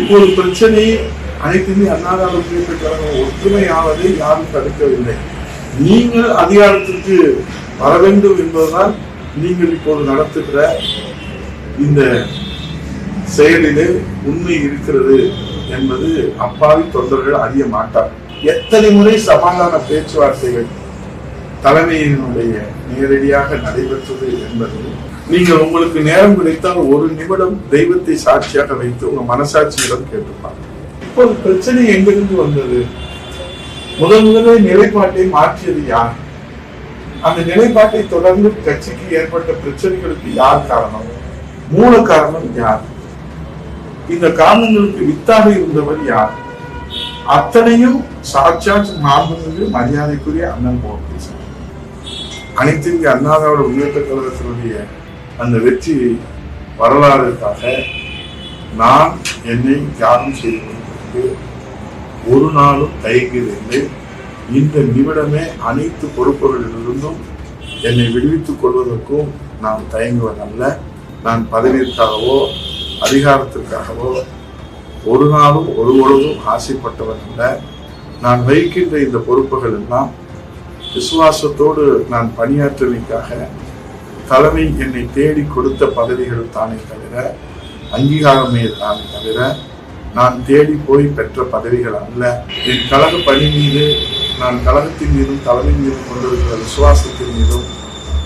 இப்போது பிரச்சனை அனைத்துமே அண்ணாதார கழகம் ஒற்றுமையாவதை யாரும் தடுக்கவில்லை. நீங்கள் அதிகாரத்திற்கு வர வேண்டும் என்பதுதான் நீங்கள் இப்போது நடத்துகிற இந்த செயலிலே உண்மை இருக்கிறது என்பது அப்பாவி தொண்டர்கள் அறிய மாட்டார். எத்தனை முறை சமாதான பேச்சுவார்த்தைகள் தலைமையினுடைய நேரடியாக நடைபெற்றது என்பது நீங்கள் உங்களுக்கு நேரம் கிடைத்தால் ஒரு நிமிடம் தெய்வத்தை சாட்சியாக வைத்து உங்க மனசாட்சியிடம் கேட்டுப்பாங்க இப்போ பிரச்சனை எங்கிருந்து வந்தது? முதல் முதலே நிலைப்பாட்டை மாற்றியது யார்? அந்த நிலைப்பாட்டை தொடர்ந்து கட்சிக்கு ஏற்பட்ட பிரச்சனைகளுக்கு யார் காரணம்? மூல காரணம் யார்? இந்த காரணங்களுக்கு வித்தாக இருந்தவர் யார்? அத்தனையும் சாட்சாத் மாண்புமிகு மரியாதைக்குரிய அண்ணன் போல் அனைத்து இந்திய அண்ணாதாவோட உயர்த்த கழகத்தினுடைய அந்த வெற்றி வரலாறுக்காக நான் என்னை தியாகம் செய்து கொண்டதற்கு ஒரு நாளும் தயங்கியதில்லை இந்த நிமிடமே அனைத்து பொறுப்புகளிலிருந்தும் என்னை விடுவித்துக் கொள்வதற்கும் நான் தயங்குவதல்ல. நான் பதவியிற்காகவோ அதிகாரத்திற்காகவோ ஒரு நாளும் ஒரு பொழுதும் ஆசைப்பட்டவன் அல்ல. நான் வகிக்கின்ற இந்த பொறுப்புகள் எல்லாம் விசுவாசத்தோடு நான் பணியாற்றுவதற்காக தலைமை என்னை தேடி கொடுத்த பதவிகள் தானே தவிர அங்கீகாரமே தானே தவிர நான் தேடி போய் பெற்ற பதவிகள் அல்ல. என் கழக பணி மீது நான் கழகத்தின் மீதும் தலைமை மீதும் கொண்டிருக்கிற விசுவாசத்தின் மீதும்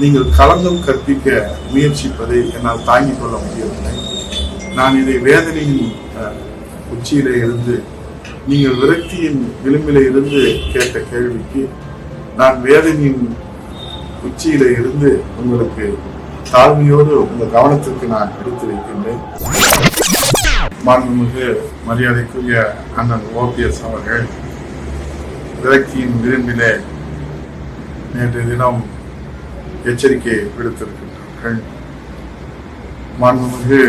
நீங்கள் கலந்தும் கற்பிக்க முயற்சிப்பதை என்னால் தாங்கிக் கொள்ள முடியவில்லை. நான் இதை வேதனையின் உச்சியில உச்சியிலே இருந்து நீங்கள் விரக்தியின் விளிம்பிலே இருந்து கேட்ட கேள்விக்கு நான் வேதனையின் உச்சியில இருந்து உங்களுக்கு தாழ்மையோடு உங்கள் கவனத்திற்கு நான் எடுத்து வைக்கின்றேன். மாண்புமிகு மரியாதைக்குரிய அண்ணன் ஓபிஎஸ் அவர்கள் விரக்தியின் விளிம்பிலே நேற்று தினம் எச்சரிக்கை விடுத்திருக்கின்றார்கள். மாண்புமிகு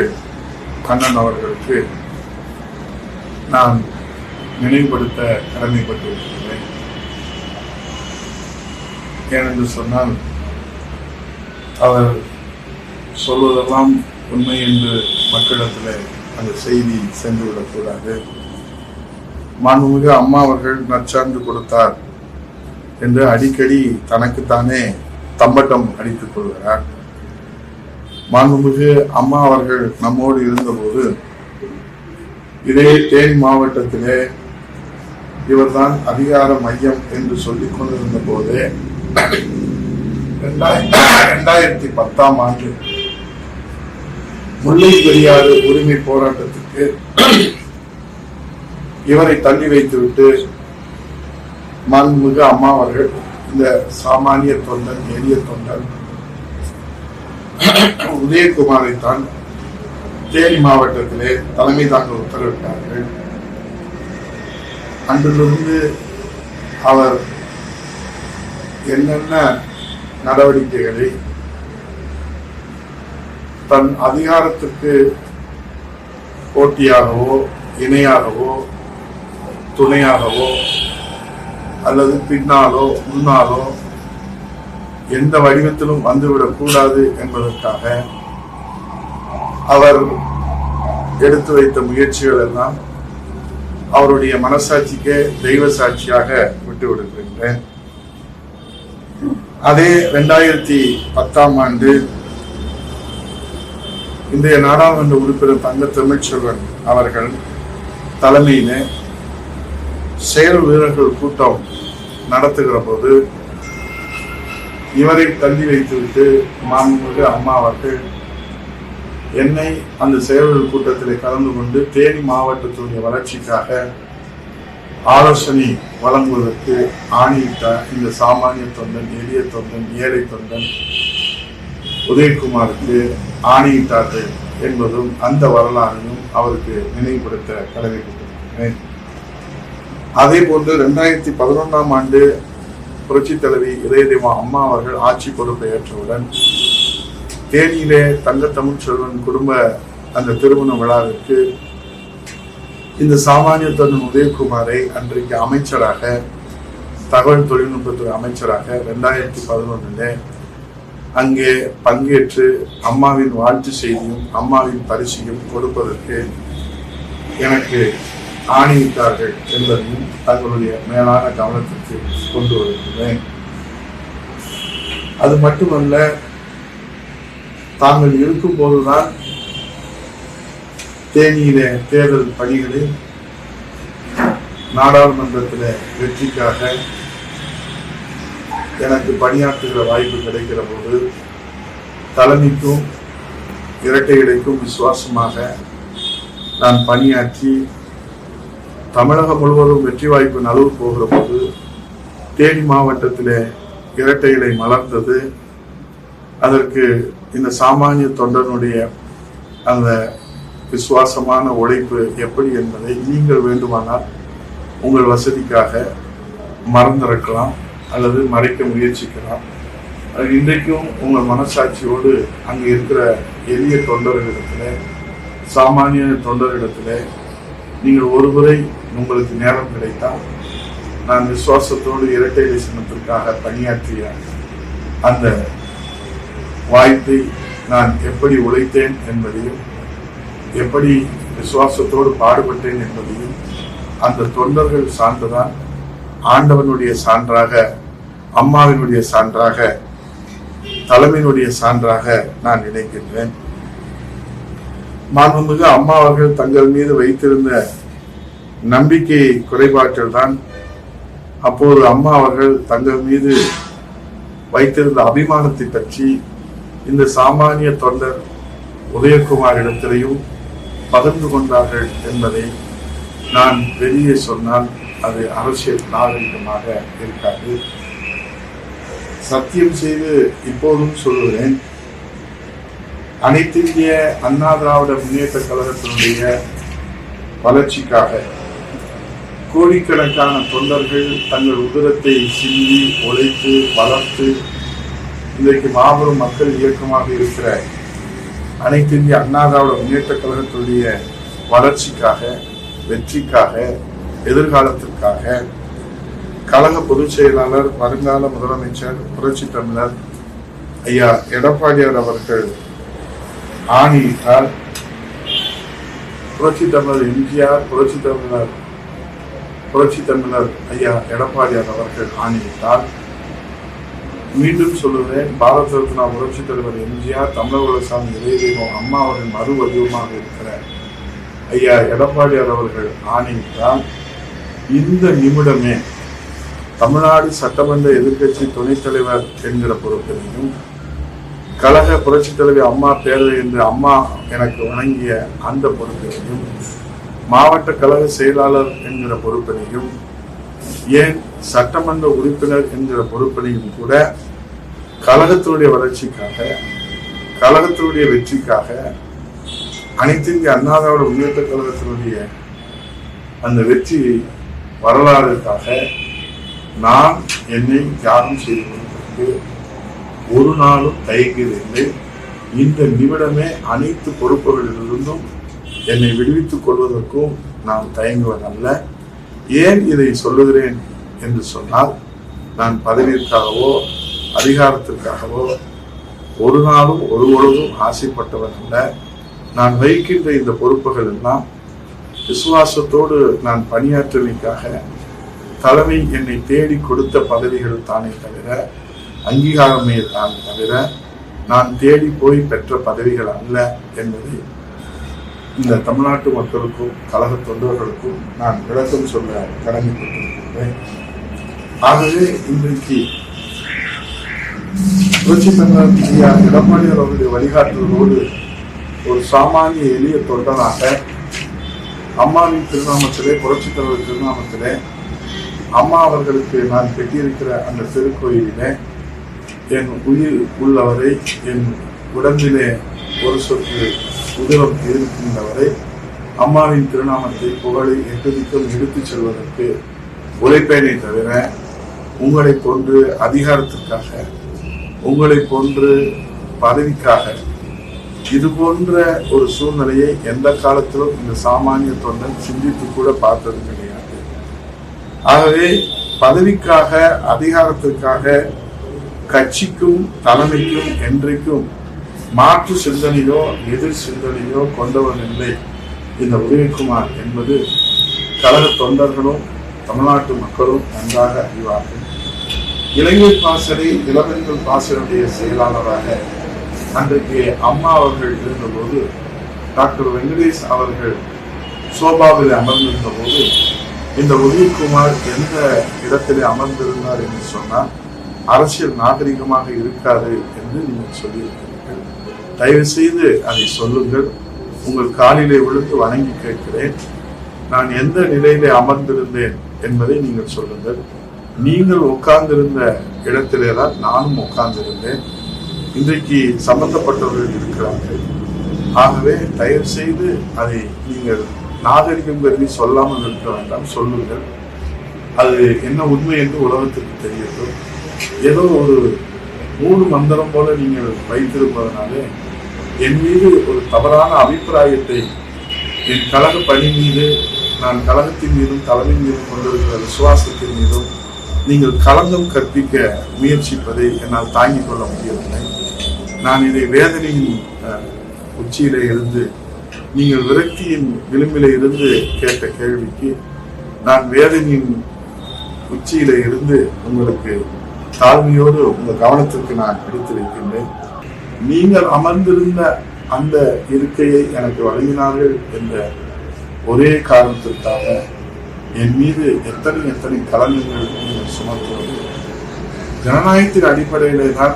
அண்ணன் அவர்களுக்கு நான் நினைவுபடுத்த கடமைப்பட்டிருக்கின்றேன். ஏனென்று சொன்னால் அவர் சொல்வதெல்லாம் உண்மை என்று மக்களிடத்தில் அந்த செய்தி சென்றுவிடக்கூடாது. மாண்புமிகு அம்மா அவர்கள் நற்சான்று கொடுத்தார் என்று அடிக்கடி தனக்குத்தானே தம்பட்டம் அடித்துக் கொள்கிறார். மாண்புமிகு அம்மா அவர்கள் நம்மோடு இருந்தபோது இதே தேனி மாவட்டத்திலே இவர்தான் அதிகார மையம் என்று சொல்லிக் கொண்டிருந்த போதே ரெண்டாயிரத்தி பத்தாம் ஆண்டு முல்லை பெரியாறு உரிமை போராட்டத்துக்கு இவரை தள்ளி வைத்துவிட்டு மண்மிகு அம்மா அவர்கள் இந்த சாமானிய தொண்டன் எளிய தொண்டன் உதயகுமாரை தான் தேனி மாவட்டத்திலே தலைமை தாங்க உத்தரவிட்டார்கள். அன்றிலிருந்து அவர் என்னென்ன நடவடிக்கைகளை தன் அதிகாரத்துக்கு போட்டியாகவோ இணையாகவோ துணையாகவோ அல்லது பின்னாலோ முன்னாலோ எந்த வடிவத்திலும் வந்துவிடக்கூடாது என்பதற்காக அவர் எடுத்து வைத்த முயற்சிகள் எல்லாம் அவருடைய மனசாட்சிக்கே தெய்வ சாட்சியாக விட்டு விடுகின்றேன் அதே ரெண்டாயிரத்தி பத்தாம் ஆண்டு இன்றைய நாடாளுமன்ற உறுப்பினர் தங்க தமிழ்ச்செல்வன் அவர்கள் தலைமையில செயல் வீரர்கள் கூட்டம் நடத்துகிற போது இவரை தள்ளி வைத்துவிட்டு மாண்புமிகு அம்மா அவர்கள் என்னை அந்த செயல்கள் கூட்டத்தில் கலந்து கொண்டு தேனி மாவட்டத்துடைய வளர்ச்சிக்காக ஆலோசனை வழங்குவதற்கு ஆணையிட்ட இந்த சாமானிய தொண்டன் எளிய தொண்டன் ஏழை தொண்டன் உதயகுமாருக்கு ஆணையிட்டார்கள் என்பதும் அந்த வரலாறையும் அவருக்கு நினைவுபடுத்த கடமைப்பட்டிருக்கிறேன். அதே போன்று ரெண்டாயிரத்தி பதினொன்றாம் ஆண்டு புரட்சி தலைவி இதயதேவா அம்மா அவர்கள் ஆட்சி பொறுப்பை ஏற்றவுடன் தேனியிலே தங்க தமிழ்ச்செல்வன் குடும்ப அந்த திருமண விழாவிற்கு இந்த சாமானிய தொண்டன் உதயகுமாரை அன்றைக்கு அமைச்சராக தகவல் தொழில்நுட்பத்துறை அமைச்சராக ரெண்டாயிரத்தி பதினொன்னுல அங்கே பங்கேற்று அம்மாவின் வாழ்த்து செய்தியும் அம்மாவின் பரிசையும் கொடுப்பதற்கு எனக்கு ஆணையிட்டார்கள் என்பதையும் தங்களுடைய மேலான கவனத்திற்கு கொண்டு வருகிறேன். அது மட்டுமல்ல தாங்கள் இருக்கும் போதுதான் தேனியில தேர்தல் பணிகளில் நாடாளுமன்றத்தில் வெற்றிக்காக எனக்கு பணியாற்றுகிற வாய்ப்பு கிடைக்கிற போது தலைமைக்கும் இரட்டை இடைக்கும் விசுவாசமாக நான் பணியாற்றி தமிழகம் முழுவதும் வெற்றி வாய்ப்பு நழுவு போகிற போது தேனி மாவட்டத்தில் இரட்டை இலை மலர்ந்தது. அதற்கு இந்த சாமானிய தொண்டனுடைய அந்த விசுவாசமான உழைப்பு எப்படி என்பதை நீங்கள் வேண்டுமானால் உங்கள் வசதிக்காக மறந்திருக்கலாம் அல்லது மறைக்க முயற்சிக்கலாம். இன்றைக்கும் உங்கள் மனசாட்சியோடு அங்கே இருக்கிற எளிய தொண்டர்களிடத்தில் சாமானிய தொண்டர்களிடத்தில் நீங்கள் ஒருமுறை உங்களுக்கு நேரம் கிடைத்தால் நான் விசுவாசத்தோடு இரட்டை தரிசனத்திற்காக பணியாற்றிய அந்த வாய்ப்பை நான் எப்படி உழைத்தேன் என்பதையும் எப்படி விசுவாசத்தோடு பாடுபட்டேன் என்பதையும் அந்த தொண்டர்கள் சான்றுதான் ஆண்டவனுடைய சான்றாக அம்மாவினுடைய சான்றாக தலைமையினுடைய சான்றாக நான் நினைக்கின்றேன். மாண்புமிகு அம்மா அவர்கள் தங்கள் மீது வைத்திருந்த நம்பிக்கை குறைபாட்டில் தான் அப்போது அம்மா அவர்கள் தங்கள் மீது வைத்திருந்த அபிமானத்தை பற்றி இந்த சாமானிய தொண்டர் உதயகுமார் இடத்திலையும் பகிர்ந்து கொண்டார்கள் என்பதை நான் வெளியே சொன்னால் அது அரசியல் நாகரிகமாக இருக்காது. சத்தியம் செய்து இப்போதும் சொல்லுகிறேன். அனைத்திந்திய அண்ணா திராவிட முன்னேற்ற கழகத்தினுடைய வளர்ச்சிக்காக கோடிக்கணக்கான தொண்டர்கள் தங்கள் உதிரத்தை சிந்தி உழைத்து வளர்த்து இன்றைக்கு மாபெரும் மக்கள் இயக்கமாக இருக்கிற அனைத்து இந்திய அண்ணா திராவிட முன்னேற்ற கழகத்துடைய வளர்ச்சிக்காக வெற்றிக்காக எதிர்காலத்திற்காக கழக பொதுச் செயலாளர் வருங்கால முதலமைச்சர் புரட்சி தமிழர் ஐயா எடப்பாடியார் அவர்கள் ஆணையிட்டால் புரட்சி தமிழர் எம்ஜிஆர் புரட்சி தமிழர் புரட்சி தமிழர் ஐயா எடப்பாடியார் அவர்கள் ஆணையிட்டால் மீண்டும் சொல்லுவேன் பாரத ரத்னா புரட்சி தலைவர் எம்ஜிஆர் தமிழக சாமி இளையதெய்வம் அம்மா அவரின் மறு வடிவமாக இருக்கிற ஐயா எடப்பாடியார் அவர்கள் ஆணையிட்டால் இந்த நிமிடமே தமிழ்நாடு சட்டமன்ற எதிர்க்கட்சி துணைத் தலைவர் என்கிற பொறுப்பினையும் கழக புரட்சி தலைவி அம்மா பேரவை என்று அம்மா எனக்கு வழங்கிய அந்த பொறுப்பினையும் மாவட்ட கழக செயலாளர் என்கிற பொறுப்பினையும் ஏன் சட்டமன்ற உறுப்பினர் என்கிற பொறுப்பினையும் கூட கழகத்தினுடைய வளர்ச்சிக்காக கழகத்தினுடைய வெற்றிக்காக அனைத்து இந்திய உயர்த்த முன்னேற்ற கழகத்தினுடைய அந்த வெற்றி வரலாறுக்காக நான் என்னை தியாகம் செய்து கொள்வதற்கு ஒரு நாளும் தயங்குவதில்லை இந்த நிமிடமே அனைத்து பொறுப்புகளிலிருந்தும் என்னை விடுவித்துக் கொள்வதற்கும் நான் தயங்குவதல்ல. ஏன் இதை சொல்லுகிறேன்? என்று சொன்னால் நான் பதவியிற்காகவோ அதிகாரத்திற்காகவோ ஒரு நாளும் ஒரு பொழுதும் ஆசைப்பட்டவன் அல்ல. நான் வகிக்கின்ற இந்த பொறுப்புகள் எல்லாம் விசுவாசத்தோடு நான் பணியாற்றுவதற்காக தலைமை என்னை தேடி கொடுத்த பதவிகள் தானே தவிர அங்கீகாரமே தான் தவிர நான் தேடி போய் பெற்ற பதவிகள் அல்ல என்பதை இந்த தமிழ்நாட்டு மக்களுக்கும் கழக தொண்டர்களுக்கும் நான் விளக்கம் சொல்ல கடமைப்பட்டிருக்கின்றேன். ஆகவே இன்றைக்கு புரட்சி தமிழர் ஐயா எடப்பாடியார் அவருடைய வழிகாட்டுதலோடு ஒரு சாமானிய எளிய தொண்டனாக அம்மாவின் திருநாமத்திலே புரட்சி தலைவர் திருநாமத்திலே அம்மா அவர்களுக்கு நான் கட்டியிருக்கிற அந்த திருக்கோயிலிலே என் உயிர் உள்ளவரை என் உடம்பிலே ஒரு சொத்து உதிரம் இருக்கின்றவரை அம்மாவின் திருநாமத்தை புகழை எட்டுதிக்கும் எடுத்துச் செல்வதற்கு உழைப்பேனே தவிர உங்களை போன்று அதிகாரத்திற்காக உங்களை போன்று பதவிக்காக. இது போன்ற ஒரு சூழ்நிலையை எந்த காலத்திலும் இந்த சாமானிய தொண்டன் சிந்தித்து கூட பார்த்தது கிடையாது. ஆகவே பதவிக்காக அதிகாரத்திற்காக கட்சிக்கும் தலைமைக்கும் என்றைக்கும் மாற்று சிந்தனையோ எதிர் சிந்தனையோ கொண்டவன் இல்லை. இந்த உதயகுமார் என்பது கழக தொண்டர்களும் தமிழ்நாட்டு மக்களும் நன்றாக அறிவார்கள். இளைஞர் பாசறை இளவெண்கள் பாசனுடைய செயலாளராக அன்றைக்கு அம்மா அவர்கள் இருந்தபோது டாக்டர் வெங்கடேஷ் அவர்கள் சோபாவில் அமர்ந்திருந்த போது இந்த உதயகுமார் எந்த இடத்திலே அமர்ந்திருந்தார் என்று சொன்னால் அரசியல் நாகரிகமாக இருக்காது என்று நீங்கள் சொல்லியிருக்கிறீர்கள். தயவு செய்து அதை சொல்லுங்கள். உங்கள் காலிலே விழுந்து வணங்கி கேட்கிறேன். நான் எந்த நிலையிலே அமர்ந்திருந்தேன் என்பதை நீங்கள் சொல்லுங்கள். நீங்கள் உட்கார்ந்திருந்த இடத்திலே தான் நானும் உட்கார்ந்திருந்தேன். இன்றைக்கு சம்பந்தப்பட்டவர்கள் இருக்கிறார்கள். ஆகவே தயவு செய்து அதை நீங்கள் நாகரிகம் கருதி சொல்லாமல் இருக்க வேண்டாம். சொல்லுங்கள். அது என்ன உண்மை என்று உலகத்துக்கு தெரியட்டும். ஏதோ ஒரு மூணு மந்திரம் போல நீங்கள் வைத்திருப்பதனாலே என் மீது ஒரு தவறான அபிப்பிராயத்தை என் கழக பணி மீது நான் கழகத்தின் மீதும் தலைமை மீதும் கொண்டிருக்கிற விசுவாசத்தின் மீதும் நீங்கள் களங்கம் கற்பிக்க முயற்சிப்பதை என்னால் தாங்கிக் கொள்ள முடியவில்லை. நான் இதை வேதனையின் உச்சியில இருந்து நீங்கள் விரக்தியின் விளிம்பில இருந்து கேட்ட கேள்விக்கு நான் வேதனையின் உச்சியில இருந்து உங்களுக்கு தாழ்மையோடு உங்கள் கவனத்திற்கு நான் எடுத்து வைக்கின்றேன் நீங்கள் அமர்ந்திருந்த அந்த இருக்கையை எனக்கு வழங்கினார்கள் என்ற ஒரே காரணத்திற்காக என் மீது எத்தனை எத்தனை கலங்கங்கள் நீங்கள் சுமத்துவது? ஜனநாயகத்தின் அடிப்படையிலே தான்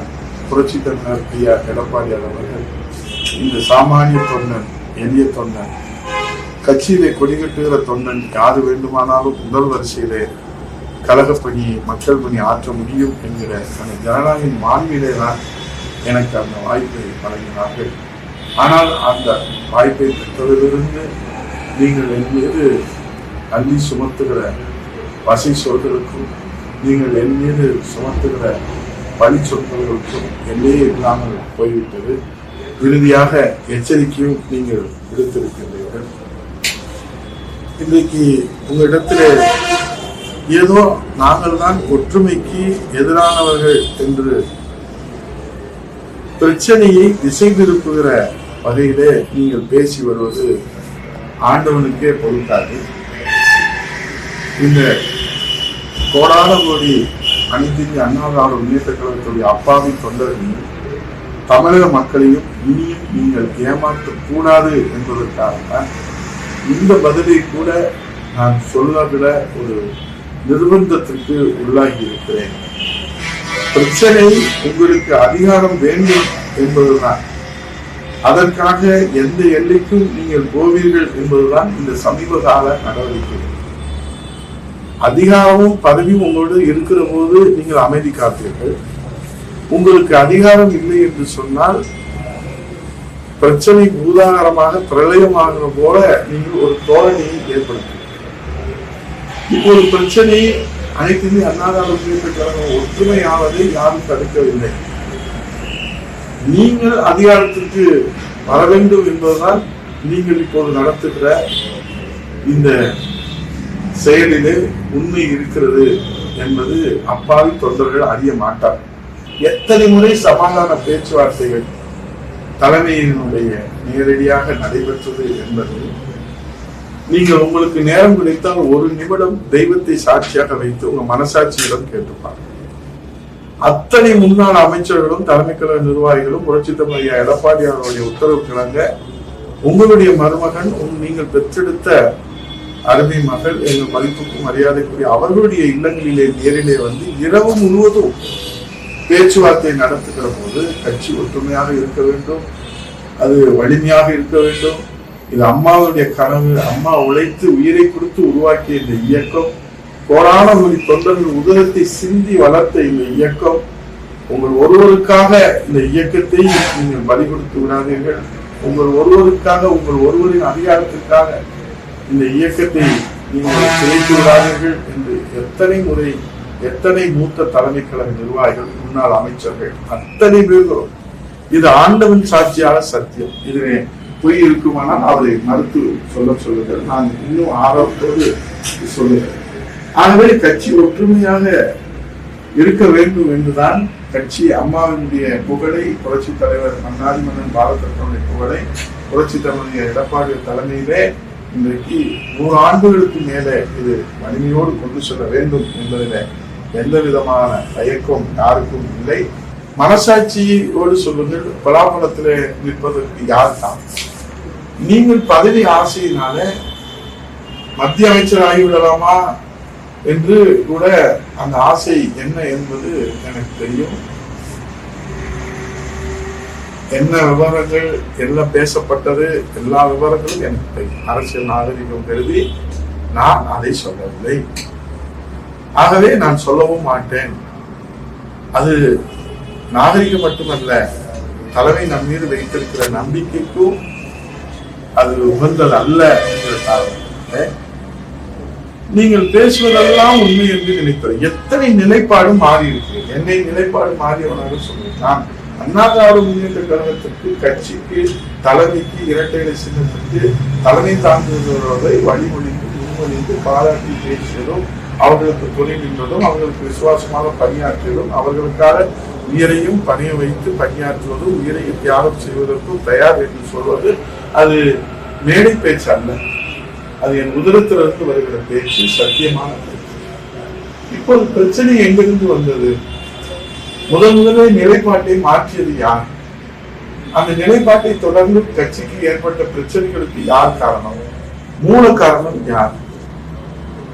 புரட்சி தமிழர் ஐயா எடப்பாடியார் அவர்கள் இந்த சாமானிய தொண்டன் எளிய தொண்டன் கட்சியிலே கொடிகட்டுகிற தொண்டன் யாரு வேண்டுமானாலும் முதல் வரிசையிலே கழகப் பணியை மக்கள் பணி ஆற்ற முடியும் என்கிற அந்த ஜனநாயக மாண்பிலே தான் எனக்கு அந்த வாய்ப்பை வழங்கினார்கள். ஆனால் அந்த வாய்ப்பை பெற்றதிலிருந்து நீங்கள் என் மீது அள்ளி சுமத்துகிற வசை சொல்களுக்கும் நீங்கள் என் மீது சுமத்துகிற பழி சொற்களுக்கும் எல்லையே இல்லாமல் போய்விட்டது. இறுதியாக எச்சரிக்கையும் நீங்கள் விடுத்திருக்கின்றீர்கள். இன்றைக்கு உங்களிடத்திலே ஏதோ நாங்கள் தான் ஒற்றுமைக்கு எதிரானவர்கள் என்று பிரச்சனையை திசை திருப்புகிற வகையிலே நீங்கள் பேசி வருவது ஆண்டவனுக்கே பொருட்டாது இந்த கோடான கோடி அனைத்து இந்திய அண்ணா முன்னேற்ற கழகத்துடைய அப்பாவி தொண்டர்களையும் தமிழக மக்களையும் இனியும் நீங்கள் ஏமாற்றக்கூடாது என்பதற்காகத்தான் இந்த பதிலை கூட நான் சொல்லவிட ஒரு நிர்பந்தத்திற்கு உள்ளாகி இருக்கிறேன். பிரச்சனை உங்களுக்கு அதிகாரம் வேண்டும் என்பதுதான். அதற்காக எந்த எல்லைக்கும் நீங்கள் போவீர்கள் என்பதுதான் இந்த சமீப கால நடவடிக்கை. அதிகாரமும் பதவியும் உங்களோடு இருக்கிற போது நீங்கள் அமைதி காப்பீர்கள். உங்களுக்கு அதிகாரம் இல்லை என்று சொன்னால் பிரச்சனை பூதாகரமாக பிரளயமாகிற போல நீங்கள் ஒரு தோரணையை ஏற்படுத்தும் இப்போ ஒரு பிரச்சனை அனைத்துமே இந்திய ஒற்றுமையாவதை யாரும் தடுக்கவில்லை. நீங்கள் அதிகாரத்திற்கு வர வேண்டும் என்பதுதான் நீங்கள் இப்போது நடத்துகிற இந்த செயலிலே உண்மை இருக்கிறது என்பது அப்பாவி தொண்டர்கள் அறிய மாட்டார். எத்தனை முறை சமாதான பேச்சுவார்த்தைகள் தலைமையினுடைய நேரடியாக நடைபெற்றது என்பது நீங்கள் உங்களுக்கு நேரம் கிடைத்தால் ஒரு நிமிடம் தெய்வத்தை சாட்சியாக வைத்து உங்க மனசாட்சியிடம் கேட்டுப்பாங்க அத்தனை முன்னாள் அமைச்சர்களும் தலைமை கழக நிர்வாகிகளும் புரட்சி தமிழ் எடப்பாடி எடப்பாடியாருடைய உத்தரவு கிழங்க உங்களுடைய மருமகன் நீங்கள் பெற்றெடுத்த அருமை மகள் எங்கள் மதிப்புக்கும் மரியாதைக்குரிய அவர்களுடைய இல்லங்களிலே நேரிலே வந்து இரவு முழுவதும் பேச்சுவார்த்தை நடத்துகிற போது கட்சி ஒற்றுமையாக இருக்க வேண்டும். அது வலிமையாக இருக்க வேண்டும். இது அம்மாவுடைய கனவு. அம்மா உழைத்து உயிரை கொடுத்து உருவாக்கிய இந்த இயக்கம். கோடான மொழி தொண்டர்கள் உதரத்தை சிந்தி வளர்த்த இந்த இயக்கம் உங்கள் ஒருவருக்காக இந்த இயக்கத்தை நீங்கள் பலி கொடுத்து விடாதீர்கள். உங்கள் ஒருவருக்காக உங்கள் ஒருவரின் அதிகாரத்திற்காக இந்த இயக்கத்தை நீங்கள் சிதைத்து விடாதீர்கள் என்று எத்தனை முறை எத்தனை மூத்த தலைமை கழக நிர்வாகிகள் முன்னாள் அமைச்சர்கள் அத்தனை பேர்களும் இது ஆண்டவன் சாட்சியான சத்தியம். இதனை பொய் இருக்குமானால் அவரை மறுத்து சொல்ல சொல்லுங்கள். நான் இன்னும் ஆர்வத்தோடு சொல்லுகிறேன். ஆகவே கட்சி ஒற்றுமையாக இருக்க வேண்டும் என்றுதான் கட்சி அம்மாவினுடைய புகழை புரட்சி தலைவர் மன்னாதி மன்னன் பாரத புகழை புரட்சி தலைவருடைய எடப்பாடி தலைமையிலே இன்றைக்கு நூறு ஆண்டுகளுக்கு மேலே இது வலிமையோடு கொண்டு செல்ல வேண்டும் என்பதில் எந்த விதமான தயக்கம் யாருக்கும் இல்லை. மனசாட்சியோடு சொல்லுங்கள் பலாபலத்திலே நிற்பதற்கு யார் தான்? நீங்கள் பதவி ஆசையினால மத்திய அமைச்சர் ஆகிவிடலாமா? என்று கூட அந்த ஆசை என்ன என்பது எனக்கு தெரியும். என்ன விவரங்கள் என்ன பேசப்பட்டது எல்லா விவரங்களும் எனக்கு தெரியும். அரசியல் நாகரிகம் கருதி நான் அதை சொல்லவில்லை. ஆகவே நான் சொல்லவும் மாட்டேன். அது நாகரிகம் மட்டுமல்ல தலைமை நம் மீது வைத்திருக்கிற நம்பிக்கைக்கும் அது உகந்தது அல்ல என்ற காரணம் நீங்கள் பேசுவதெல்லாம் உண்மை என்று நினைப்பது எத்தனை நிலைப்பாடு மாறி இருக்கிறது என்னை நிலைப்பாடு மாறியவனாக சொல்லுவேன். நான் அண்ணா திராவிட முன்னேற்ற கழகத்திற்கு கட்சிக்கு தலைமைக்கு இரட்டைகளை சின்னத்திற்கு தலைமை தாங்குவதை வழிமொழிந்து முன்மொழிந்து பாராட்டி பேசியதும் அவர்களுக்கு துணை நின்றதும் அவர்களுக்கு விசுவாசமாக பணியாற்றியதும் அவர்களுக்காக உயிரையும் பணிய வைத்து பணியாற்றுவதும் உயிரையும் தியாகம் செய்வதற்கும் தயார் என்று சொல்வது அது மேடை பேச்சு அல்ல. அது என் உதரத்திலிருந்து வருகிற பேச்சு சத்தியமான இப்போ இப்போது பிரச்சனை எங்கிருந்து வந்தது? முதன் முதலில் நிலைப்பாட்டை மாற்றியது யார்? அந்த நிலைப்பாட்டை தொடர்ந்து கட்சிக்கு ஏற்பட்ட பிரச்சனைகளுக்கு யார் காரணம்? மூல காரணம் யார்?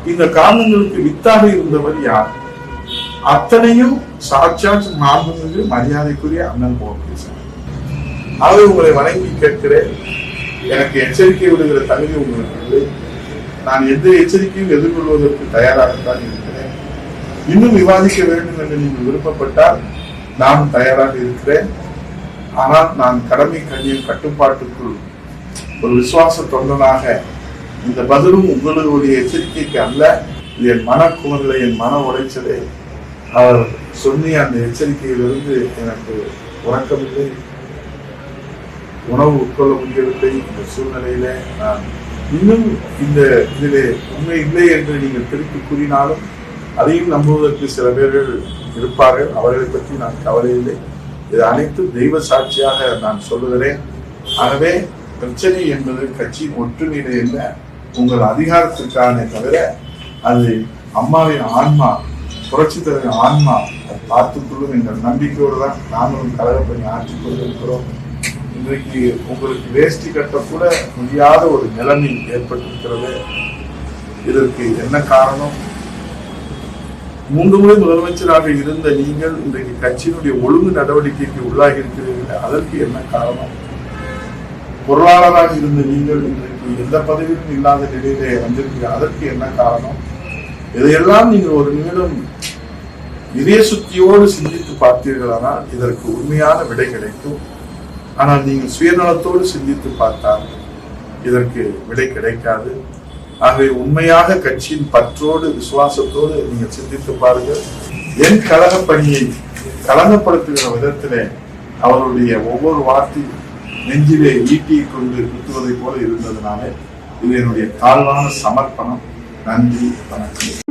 இந்த காரணங்களுக்கு வித்தாக இருந்தவர் யார்? அத்தனையும் சாட்சாத் மாண்புமிகு மரியாதைக்குரிய அண்ணன் போகிறேன் ஆகவே உங்களை வணங்கி கேட்கிறேன். எனக்கு எச்சரிக்கை விடுகிற தகுதி உங்களுக்கு. இல்லை நான் எந்த எச்சரிக்கையும் எதிர்கொள்வதற்கு தயாராகத்தான் இருக்கிறேன். இன்னும் விவாதிக்க வேண்டும் என்று நீங்கள் விருப்பப்பட்டால் நான் தயாராக இருக்கிறேன். ஆனால் நான் கடமை கண்ணியம் கட்டுப்பாட்டுக்குள் ஒரு விசுவாச தொண்டனாக இந்த பதிலும் உங்களுடைய எச்சரிக்கைக்கு அல்ல இது என் மனக்குமரலை என் மன உளைச்சலை. அவர் சொன்னிய அந்த எச்சரிக்கையிலிருந்து எனக்கு உறக்கமில்லை. உணவு உட்கொள்ள முடியவில்லை இந்த சூழ்நிலையில. நான் இன்னும் இந்த இதிலே உண்மை இல்லை என்று நீங்கள் திருப்பி கூறினாலும் அதையும் நம்புவதற்கு சில பேர்கள் இருப்பார்கள். அவர்களை பற்றி நான் கவலை இல்லை. இது அனைத்தும் தெய்வ சாட்சியாக நான் சொல்லுகிறேன். ஆகவே பிரச்சனை என்பது கட்சியின் ஒற்றுமையில என்ன? உங்கள் அதிகாரத்திற்கான தவிர அது அம்மாவின் ஆன்மா புரட்சி தலைவர் ஆன்மா அதை பார்த்துக்கொள்ளும் என்ற நம்பிக்கையோடு தான் நாங்களும் கழகப்பணி ஆற்றிக் கொண்டிருக்கிறோம். இன்றைக்கு உங்களுக்கு வேஷ்டி கட்ட கூட முடியாத ஒரு நிலைமை ஏற்பட்டிருக்கிறது. இதற்கு என்ன காரணம்? மூன்று முறை முதலமைச்சராக இருந்த நீங்கள் இன்றைக்கு கட்சியினுடைய ஒழுங்கு நடவடிக்கைக்கு உள்ளாகி இருக்கிறீர்கள் அதற்கு என்ன காரணம்? பொருளாளராக இருந்த நீங்கள் இன்றைக்கு எந்த பதவியும் இல்லாத நிலையிலே வந்திருக்கிறீர்கள் அதற்கு என்ன காரணம்? இதையெல்லாம் நீங்கள் ஒரு நிமிடம் இதய சுத்தியோடு சிந்தித்து பார்த்தீர்களானால் இதற்கு உண்மையான விடை கிடைக்கும். ஆனால் நீங்கள் சுயநலத்தோடு சிந்தித்து பார்த்தால் இதற்கு விடை கிடைக்காது. ஆகவே உண்மையாக கட்சியின் பற்றோடு விசுவாசத்தோடு நீங்கள் சிந்தித்து பாருங்கள். என் கழக பணியை கலங்கப்படுத்துகிற விதத்திலே அவருடைய ஒவ்வொரு வார்த்தையும் நெஞ்சிலே ஈட்டியை கொண்டு குத்துவதை போல இருந்ததுனாலே இது என்னுடைய தாழ்வான சமர்ப்பணம். நன்றி வணக்கம்.